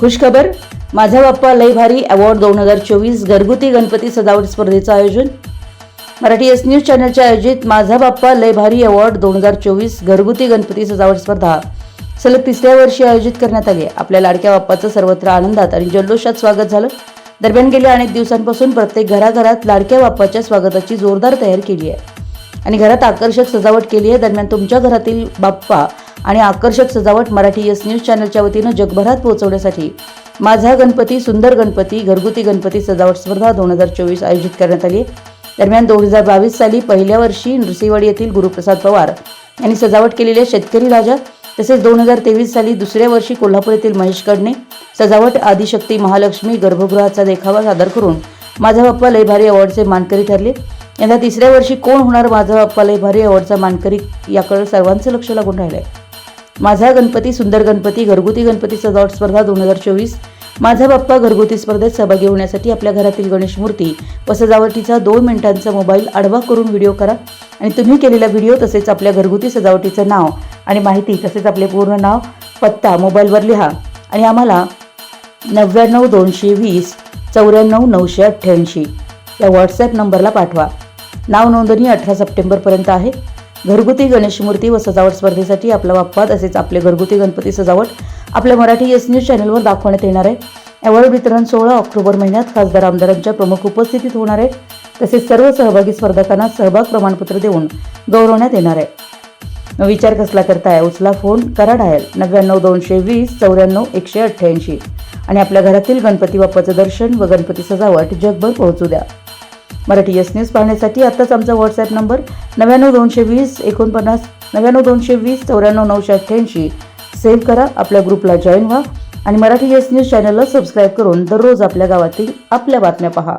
खुशखबर माझा बाप्पा लय भारी अवॉर्ड दोन हजार चोवीस घरगुती गणपती सजावट स्पर्धेचं आयोजन. मराठी एस न्यूज चॅनलच्या आयोजित माझा बाप्पा लय भारी अवॉर्ड दोन हजार चोवीस घरगुती गणपती सजावट स्पर्धा सलग तिसऱ्या वर्षी आयोजित करण्यात आली आपल्या लाडक्या बाप्पाचं सर्वत्र आनंदात आणि जल्लोषात स्वागत झालं. दरम्यान गेल्या अनेक दिवसांपासून प्रत्येक घराघरात लाडक्या बाप्पाच्या स्वागताची जोरदार तयारी केली आहे. आणि घरात आकर्षक सजावट केली आहे. दरम्यान तुमच्या घरातील बाप्पा आणि आकर्षक सजावट मराठी एस न्यूज चॅनलच्या वतीनं जगभरात पोहोचवण्यासाठी माझा गणपती सुंदर गणपती घरगुती गणपती सजावट स्पर्धा दोन हजार चोवीस आयोजित करण्यात आली. दरम्यान दोन हजार बावीस साली पहिल्या वर्षी नृसिंहवाडी येथील गुरुप्रसाद पवार यांनी सजावट केलेल्या शेतकरी राजा तसेच दोन हजार तेवीस साली दुसऱ्या वर्षी कोल्हापूर येथील महेश कडणे सजावट आदिशक्ती महालक्ष्मी गर्भगृहाचा देखावा सादर करून माझा बाप्पा लय भारी अवॉर्डचे मानकरी ठरले. यंदा तिसऱ्या वर्षी कोण होणार माझा बाप्पा लय भारी अवॉर्डचा मानकरी याकडे सर्वांचं लक्ष लागून राहिलं आहे माझा गणपती सुंदर गणपती घरगुती गणपती सजावट स्पर्धा दोन हजार चोवीस माझा बाप्पा घरगुती स्पर्धेत सहभागी होण्यासाठी आपल्या घरातील गणेश मूर्ती व सजावटीचा दोन मिनिटांचा मोबाईल आडवा करून व्हिडिओ करा. आणि तुम्ही केलेला व्हिडिओ तसेच आपल्या घरगुती सजावटीचं नाव आणि माहिती तसेच आपले पूर्ण नाव पत्ता मोबाईलवर लिहा. आणि आम्हाला नव्याण्णव दोनशे वीस चौऱ्याण्णव नऊशे अठ्ठ्याऐंशी या व्हॉट्सॲप नंबरला पाठवा. नाव नोंदणी अठरा सप्टेंबरपर्यंत आहे. घरगुती गणेश मूर्ती व सजावट स्पर्धेसाठी आपला बाप्पा तसेच आपले घरगुती गणपती सजावट आपल्या मराठी एस न्यूज चॅनलवर दाखवण्यात येणार आहे. अवॉर्ड वितरण सोहळा ऑक्टोबर महिन्यात खासदार आमदारांच्या प्रमुख उपस्थितीत होणार आहे. तसेच सर्व सहभागी स्पर्धकांना सहभाग प्रमाणपत्र देऊन गौरवण्यात येणार आहे. विचार कसला करताय? उचला फोन करा डायल नव्याण्णव दोनशे वीस चौऱ्याण्णव एकशे अठ्ठ्याऐंशी आणि आपल्या घरातील गणपती बाप्पाचं दर्शन व गणपती सजावट जगभर पोहोचू द्या. मराठी एस न्यूज पाहण्यासाठी आत्ताच आमचा व्हॉट्सॲप नंबर नव्याण्णव दोनशे वीस एकोणपन्नास नव्याण्णव दोनशे वीस चौऱ्याण्णव नऊशे अठ्ठ्याऐंशी. सेव्ह करा आपल्या ग्रुपला जॉईन व्हा आणि मराठी एस न्यूज चॅनलला सबस्क्राईब करून दररोज आपल्या गावातील आपल्या बातम्या पहा.